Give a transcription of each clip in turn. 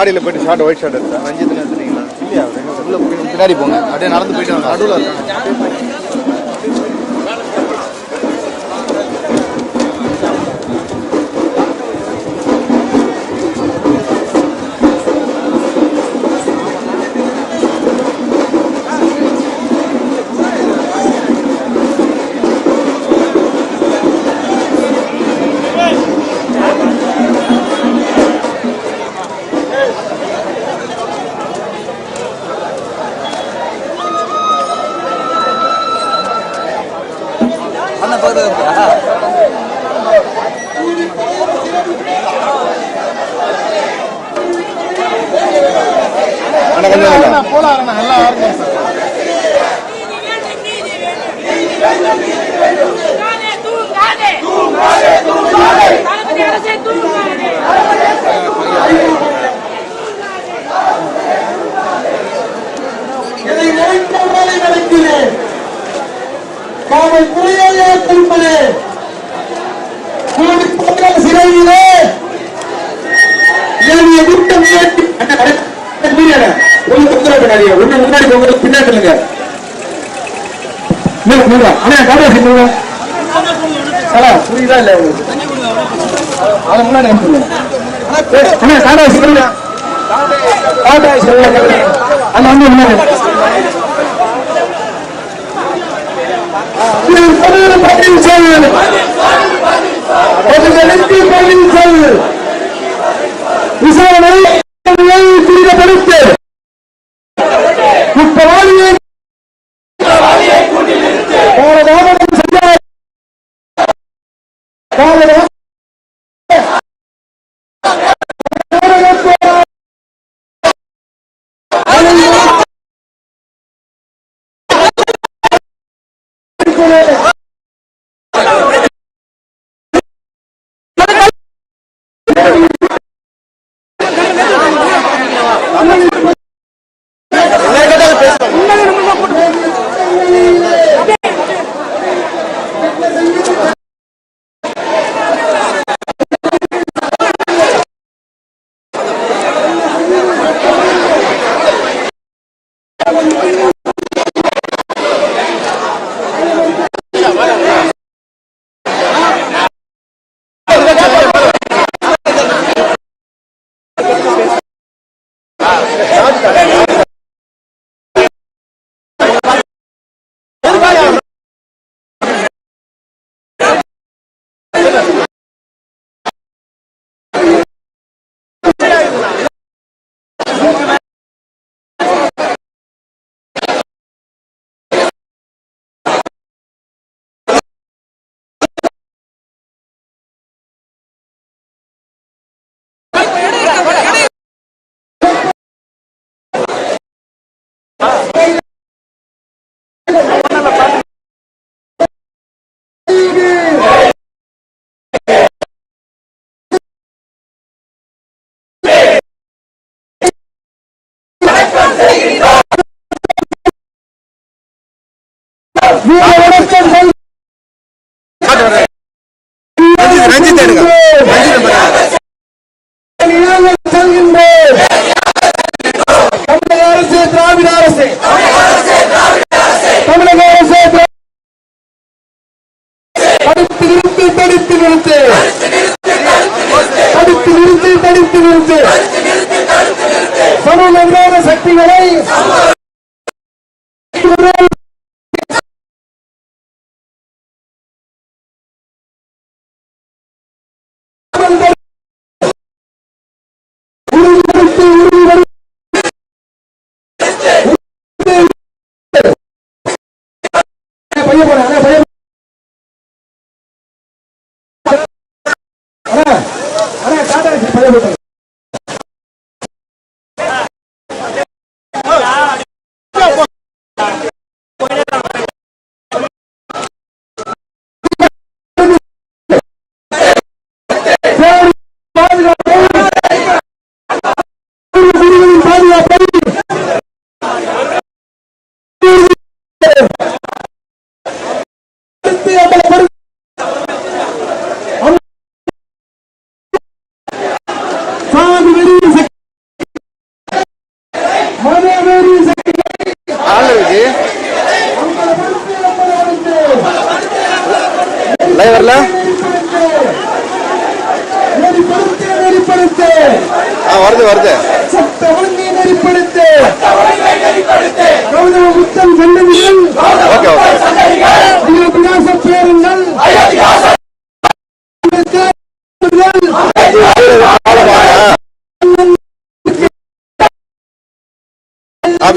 மாடியில் போயிட்டு short white short எடுத்தேன். ரஞ்சித்னு எடுத்துட்டீங்களா? இல்லையா? பின்னாடி போங்க. அப்படியே நடந்து போயிட்டு நடுவில் இருக்காங்க. போலாம் எல்லாம் ஆரம்பம் தூங்காதே. தூங்காதே அரசே தூங்காதே. காவல்துறையை ஏற்றிருப்பது கோடிக்கணக்கான சிறையிலே ஏறிய கூட்டம் ஏற்றி முன்னாடி பின்னாடி சொல்லுங்க. புரியுதா இல்ல அதை முன்னாடி சொல்லுங்க. அண்ணா அண்ணா முன்னாடி. பதில் சொல் பதினெட்டு பதில் சொல் விசாரணை துரிதப்படுத்து குற்றவாளியை காலதாமதம் செய்ய காலதாமதம் ரஞ்சித் ரஞ்சித் எடுங்க ரஞ்சித் ആത്മീയമായ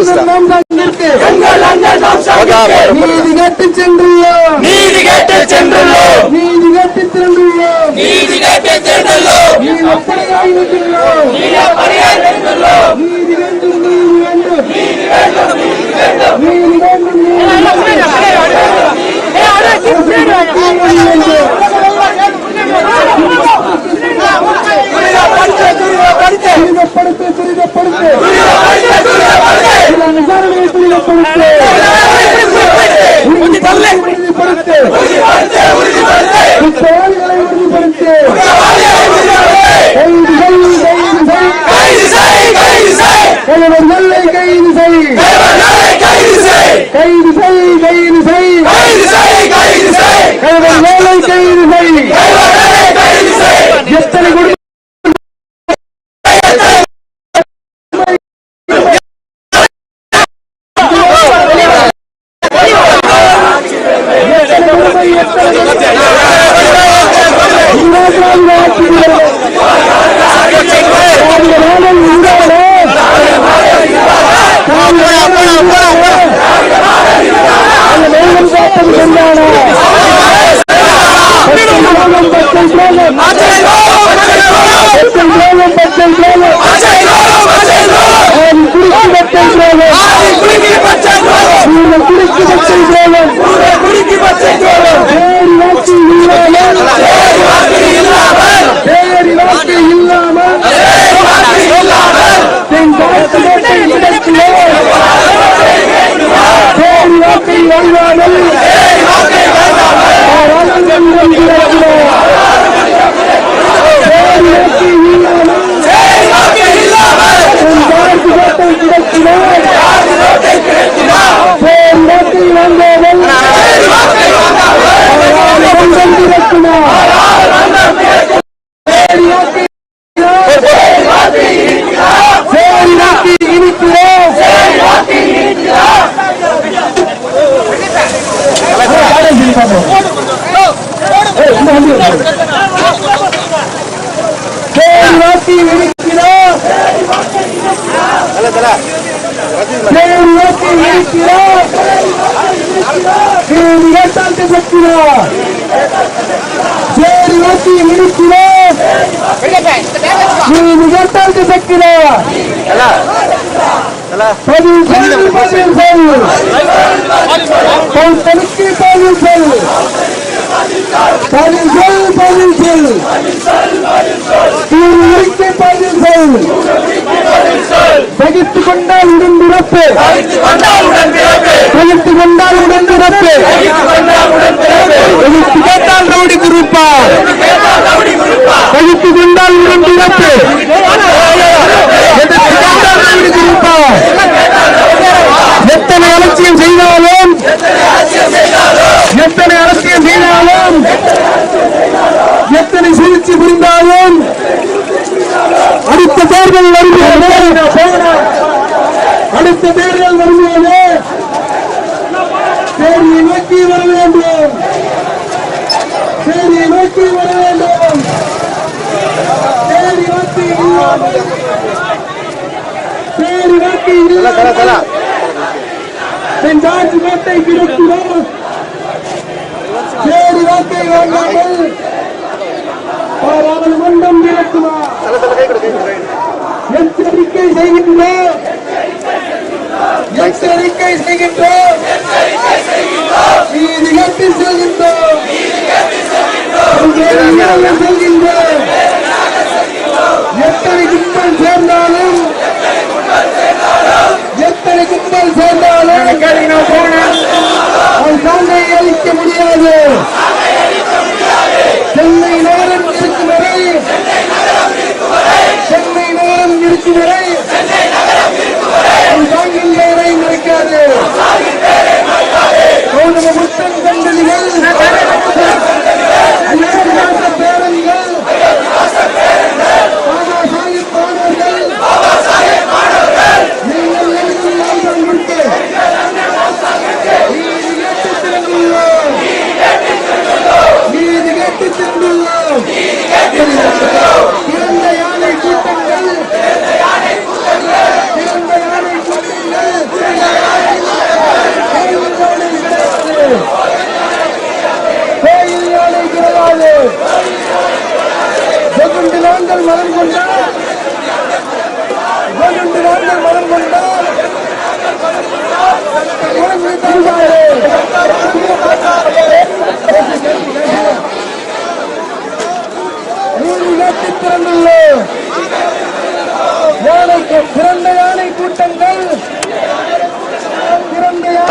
நீதி ஓகே கேட்டு சென்றுள்ளோம் நீதி கேட்டு சென்றுள்ளோம் நீதி கேட்டு சென்றுள்ளோம் நீதி கேட்டு சென்றுள்ளோம் நீதி அப்படியாய் நிற்கின்றோம் நீதி அப்படியே சென்றுள்ளோம் நீதி வேண்டும் நீதி வேண்டும் நீதி வேண்டும் நீதி வேண்டும் நீதி வேண்டும் துரிதப்படுத்து துரிதப்படுத்து சில விசாரணையை துரிதப்படுத்து உறுதிப்படுத்து குற்றவாளிகளை உறுதிப்படுத்து கைது செய் கைது செய் தலைவர்களை கைது செய் கைது செய் கைது செய் தலைவர்களை கைது செய் எத்தனை குடும்பம் பதில் சொல் பதில் சொல் பொன் தனிக்கு பதில் சொல் பதில் சொல் பதில் தீர்வுக்கு பதில் சொல் பகிர்ந்து கொண்டால் உடன் பிறப்பு பகிர்ந்து கொண்டால் உடன் பிறப்பு எதிர்த்து கேட்டால் ரவுடி குரூப்பா பகிர்ந்து கொண்டால் உடன் பிறப்பு எதிர்த்து கேட்டால் ரவுடி குரூப்பா அரசியல் செய்தாலும் எத்தனை அரசியல் செய்தாலும் எத்தனை சிகிச்சை புரிந்தாலும் அடுத்த தேர்தல் வருகிறது அடுத்த தேர்தல் வருகிறது தேர்வை நோக்கி வர வேண்டும். தேர்வை நோக்கி வர வேண்டும். தேர்வை நோக்கி தேர்வை நோக்கி இல்லாமல் என் ஜார்ஜ் நாட்டை கிடக்கிறோம் சேரி வாக்கை வாங்காமல் பாராளுமன்றம் திறக்குமா எச்சரிக்கை செய்கின்றோம் எச்சரிக்கை செய்கின்றோம் நீதி கட்டி செல்கின்றோம் செல்கின்றோம் எத்தனை கும்பல் சேர்ந்தாலும் எத்தனை கும்பல் சேர்ந்தாலும் சாந்தை அளிக்க முடியாது. சென்னை நகரம் இருக்கும் வரை சென்னை நகரம் இருக்கும் வரை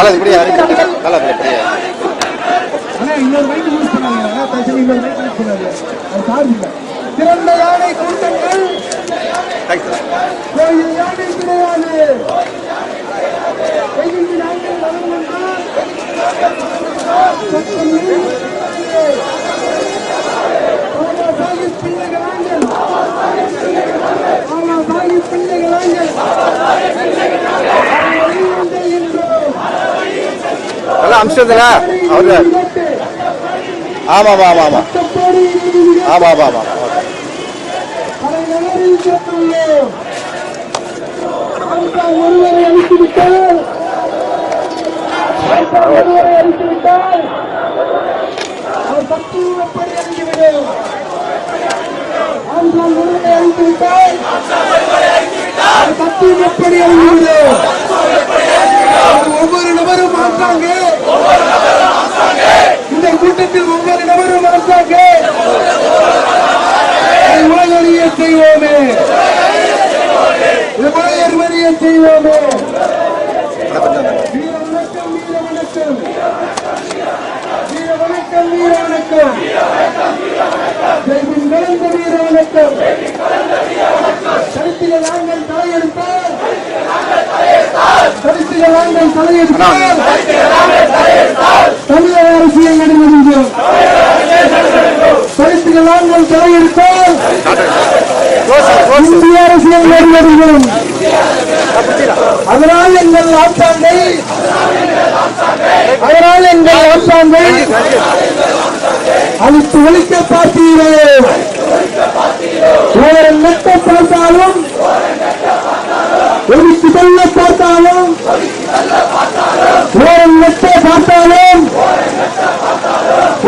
யானை இப்படியா இருக்கு? தலை இப்படியா இன்னொரு மைக் யூஸ் பண்ணாதீங்க அண்ணா. தயவு செஞ்சு இன்னொரு மைக் யூஸ் பண்ணாதீங்க. அது சார்ஜ் இல்ல. பிறந்த யானை கூட்டங்கள். கோயில் யானை கிடையாது. கையில் யானை பிள்ளைகளாங்கள் இறுதி ஆமா ஆமா ஆமா ஓகே தலைநகரில் சேர்த்துள்ளோம் அரசாங்கம் ஒருவரை அழித்து விட்டால் அரசாங்கம் ஒருவரை அழித்து விட்டால் அவர் தத்துவப்படி அழிந்துவிடும் அரசாங்கம் ஒருவரை அழித்து விட்டால் அவர் தத்துவப்படி அழிந்துவிடும் ஒவ்வொரு நபரும் அரசாங்க இந்த கூட்டத்தில் ஒவ்வொரு நபரும் அரசாங்க. உலகறிய செய்வோமே. உலகறிய செய்வோமே வீர வணக்கம் வீர வணக்கம் வீர வணக்கம் வீர வணக்கம் ஜெய்பின் கலந்த வீர வணக்கம் கருத்தில நாங்கள் தலையெடுத்தால் கருத்தில நாங்கள் தலையெடுத்தால் தமிழக அரசியல் நடைபெறுகிறோம் கருத்தில நாங்கள் தலையெடுத்தால் இந்திய அரசியல் நடைபெறுகிறோம் அதனால் எங்கள் ஆட்சாண்டை அதனால் எங்கள் ஆட்சாண்டை அழித்து ஒழிக்க பார்த்தீர்களே ஒரு நெட்ட பார்த்தாலும் ஒழித்து செல்ல பார்த்தாலும் ஒரு நெட்ட பார்த்தாலும்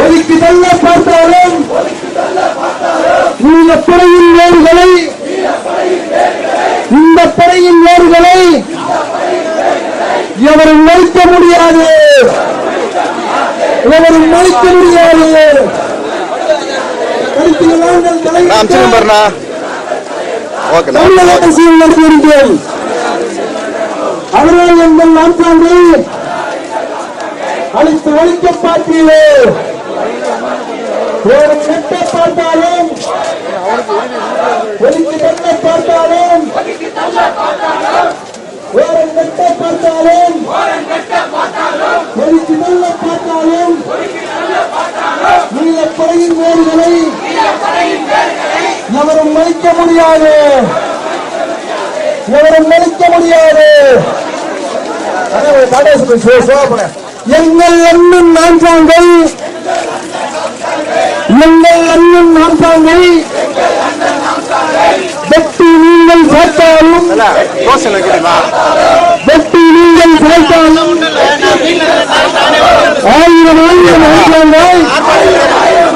ஒதுக்கி தள்ள பார்த்தாலும் நீங்க படையின் வேர்களை இந்த படையின் வேர்களை எவரும் மறுக்க முடியாது. எவரும் மறுக்க முடியாது. அவர்கள் எங்கள் நாட்காண்டை அழித்து ஒழிக்க பார்த்தீர்களே ஒரு நெட்டை பார்த்தாலும் ஒதுக்கி தள்ள பார்த்தாலும் ஒரு நெட்டை பார்த்தாலும் ஒதுக்கி தள்ள பார்த்தாலும் நீல படையின் வேர்களை எவரும் மறிக்க முடியாது. எவரும் மறிக்க முடியாது. எங்கள் அண்ணன் நான்காங்கள் எங்கள் அண்ணன் நான்காங்கள் வெட்டி நீங்கள் பார்த்தாலும் வெட்டி நீங்கள் பார்த்தாலும் ஆயிரம் ஆயிரம் ஆயிரங்கள்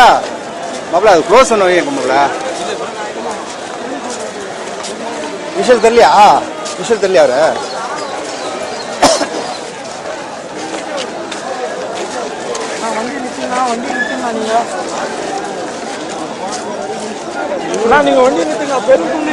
மாப்பிள? மாப்பிள அது க்ளோஸ் பண்ண வைங்க மாப்பிள. விஷல் தெரியலையா? விஷல் தெரியலையா அவரு? நீங்க. வண்டி நிறுத்துங்க பெருக்குண்டு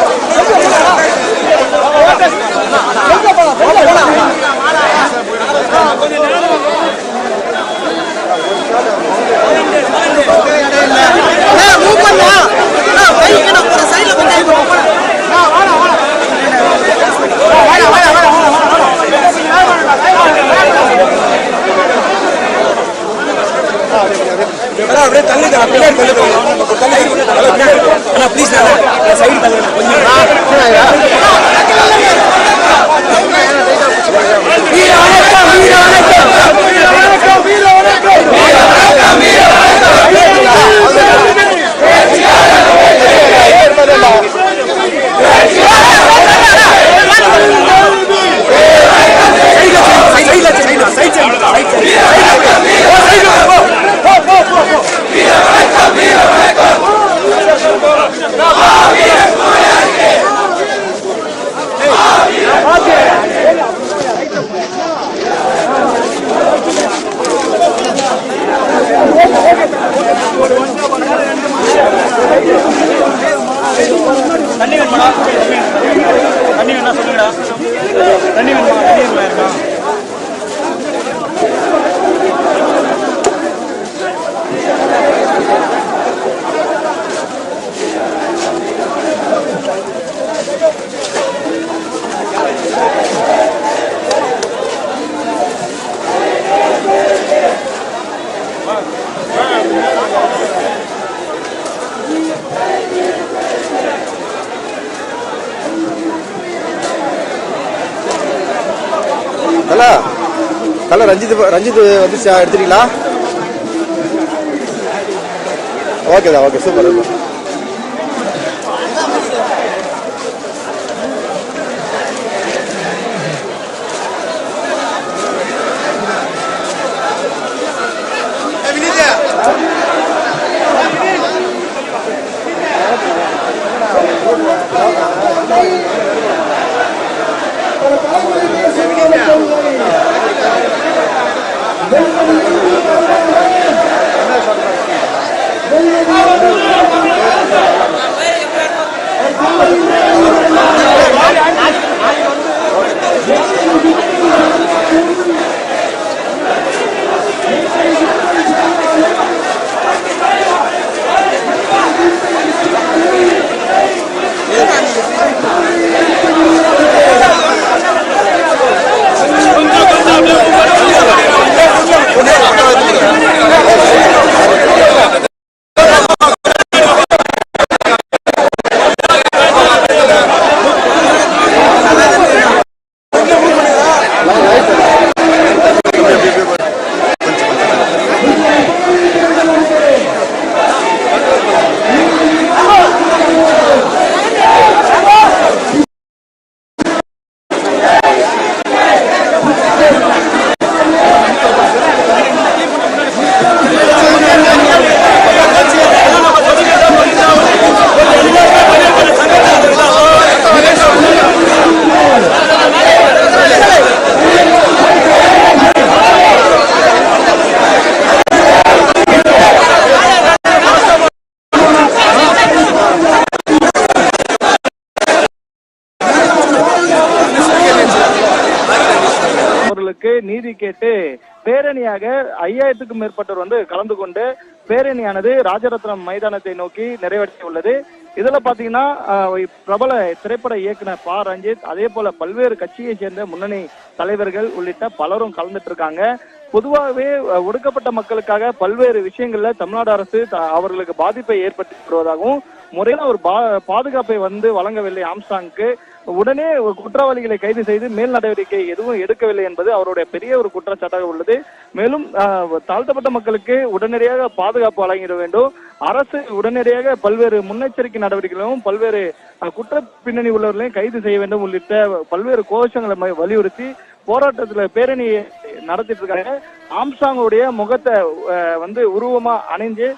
தல ரஞ்சித் ரஞ்சித் வந்து எடுத்துட்டீங்களா? ஓகேதா ஓகே சூப்பர் சூப்பர். அவர்களுக்கு நீதி கேட்டு பேரணியாக ஐயாயிரத்துக்கும் மேற்பட்டோர் வந்து கலந்து கொண்டு பேரணியானது ராஜரத்னம் மைதானத்தை நோக்கி நிறைவேற்றி உள்ளது இதுல பாத்தீங்கன்னா பிரபல திரைப்பட இயக்குனர் பா. ரஞ்சித் அதே போல பல்வேறு கட்சியை சேர்ந்த முன்னணி தலைவர்கள் உள்ளிட்ட பலரும் கலந்துட்டு இருக்காங்க பொதுவாகவே ஒடுக்கப்பட்ட மக்களுக்காக பல்வேறு விஷயங்கள்ல தமிழ்நாடு அரசு த- அவர்களுக்கு பாதிப்பை ஏற்படுத்தி வருவதாகவும் முறையில் ஒரு பா- பாதுகாப்பை வந்து வழங்கவில்லை ஆம்சாங்க்கு. உடனே ஒரு குற்றவாளிகளை கைது செய்து மேல் நடவடிக்கை எதுவும் எடுக்கவில்லை என்பது அவருடைய பெரிய ஒரு குற்றச்சாட்டாக உள்ளது. மேலும் தாழ்த்தப்பட்ட மக்களுக்கு உடனடியாக பாதுகாப்பு வழங்கிட வேண்டும். அரசு உடனடியாக பல்வேறு முன்னெச்சரிக்கை நடவடிக்கைகளும் பல்வேறு குற்ற பின்னணி உள்ளவர்களையும் கைது செய்ய வேண்டும் உள்ளிட்ட பல்வேறு கோஷங்களை வலியுறுத்தி போராட்டத்துல பேரணியை நடத்திட்டு இருக்காங்க. ஆம்சாங்குடைய முகத்தை வந்து உருவமா அணிஞ்சு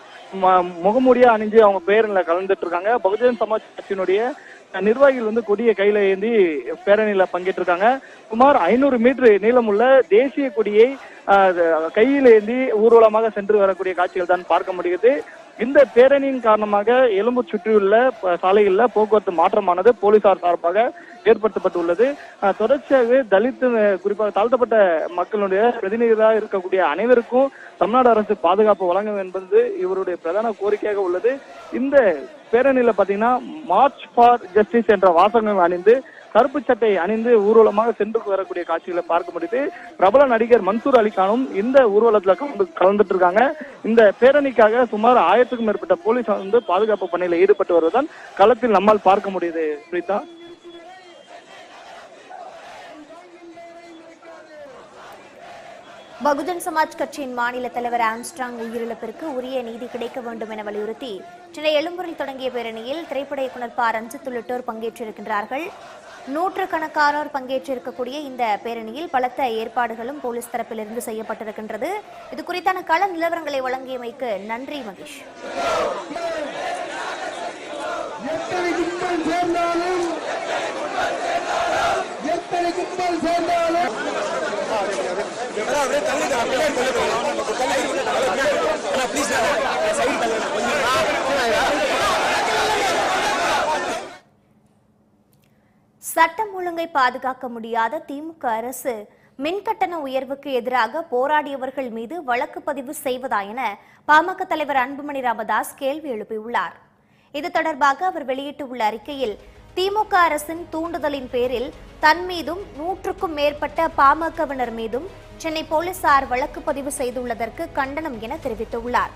முகமூடியா அணிஞ்சு அவங்க பேரணியில கலந்துட்டு இருக்காங்க பகுஜன் சமாஜ் கட்சியினுடைய நிர்வாகிகள் வந்து கொடியை கையில ஏந்தி பேரணியில பங்கேற்றிருக்காங்க. சுமார் ஐநூறு மீட்டர் நீளமுள்ள தேசிய கொடியை அஹ், கையில் ஏந்தி ஊர்வலமாக சென்று வரக்கூடிய காட்சிகள் தான் பார்க்க முடியுது. இந்த பேரணியின் காரணமாக எலும்பு சுற்றியுள்ள சாலைகளில் போக்குவரத்து மாற்றமானது போலீசார் சார்பாக ஏற்படுத்தப்பட்டுள்ளது. தொடர்ச்சியாக தலித்து குறிப்பாக தாழ்த்தப்பட்ட மக்களுடைய பிரதிநிதிகளாக இருக்கக்கூடிய அனைவருக்கும் தமிழ்நாடு அரசு பாதுகாப்பு வழங்கும் என்பது இவருடைய பிரதான கோரிக்கையாக உள்ளது. இந்த பேரணியில பாத்தீங்கன்னா மார்ச் ஃபார் ஜஸ்டிஸ் என்ற வாசகம் அணிந்து கருப்பு சட்டை அணிந்து ஊர்வலமாக சென்று வரக்கூடிய காட்சிகளை பார்க்க முடியுது. பிரபல நடிகர் மன்சூர் அலிகானும் இந்த ஊர்வலத்துல கலந்து கலந்துட்டு இருக்காங்க இந்த பேரணிக்காக சுமார் ஆயிரத்துக்கும் மேற்பட்ட போலீஸ் வந்து பாதுகாப்பு பணியில ஈடுபட்டு வருவதால் களத்தில் நம்மால் பார்க்க முடியுது. பிரீதா பகுஜன் சமாஜ் கட்சியின் மாநில தலைவர் ஆம்ஸ்ட்ராங் உயிரிழப்பிற்கு உரிய நீதி கிடைக்க வேண்டும் என வலியுறுத்தி சென்னை எழும்பூரில் தொடங்கிய பேரணியில் திரைப்பட இயக்குனர் ப. ரஞ்சித் உள்ளிட்டோர் பங்கேற்றிருக்கின்றார்கள். நூற்றுக்கணக்கானோர் பங்கேற்றிருக்கக்கூடிய இந்த பேரணியில் பலத்த ஏற்பாடுகளும் போலீஸ் தரப்பிலிருந்து செய்யப்பட்டிருக்கின்றது. இது குறித்தான கள நிலவரங்களை வழங்கியமைக்கு நன்றி மகேஷ். எத்தனை கும்பல் சேர்ந்தாலும் எத்தனை கும்பல் சேர்ந்தாலும் சட்டம் ஒழுங்கை பாதுகாக்க முடியாத திமுக அரசு மின்கட்டண உயர்வுக்கு எதிராக போராடியவர்கள் மீது வழக்கு பதிவு செய்வதா என பாமக தலைவர் அன்புமணி ராமதாஸ் கேள்வி எழுப்பியுள்ளார். இது தொடர்பாக அவர் வெளியிட்டுள்ள அறிக்கையில் திமுக அரசின் தூண்டுதலின் பேரில் தன் மீதும் நூற்றுக்கும் மேற்பட்ட பாமகவினர் மீதும் சென்னை போலீசார் வழக்கு பதிவு செய்துள்ளதற்கு கண்டனம் என தெரிவித்துள்ளார்.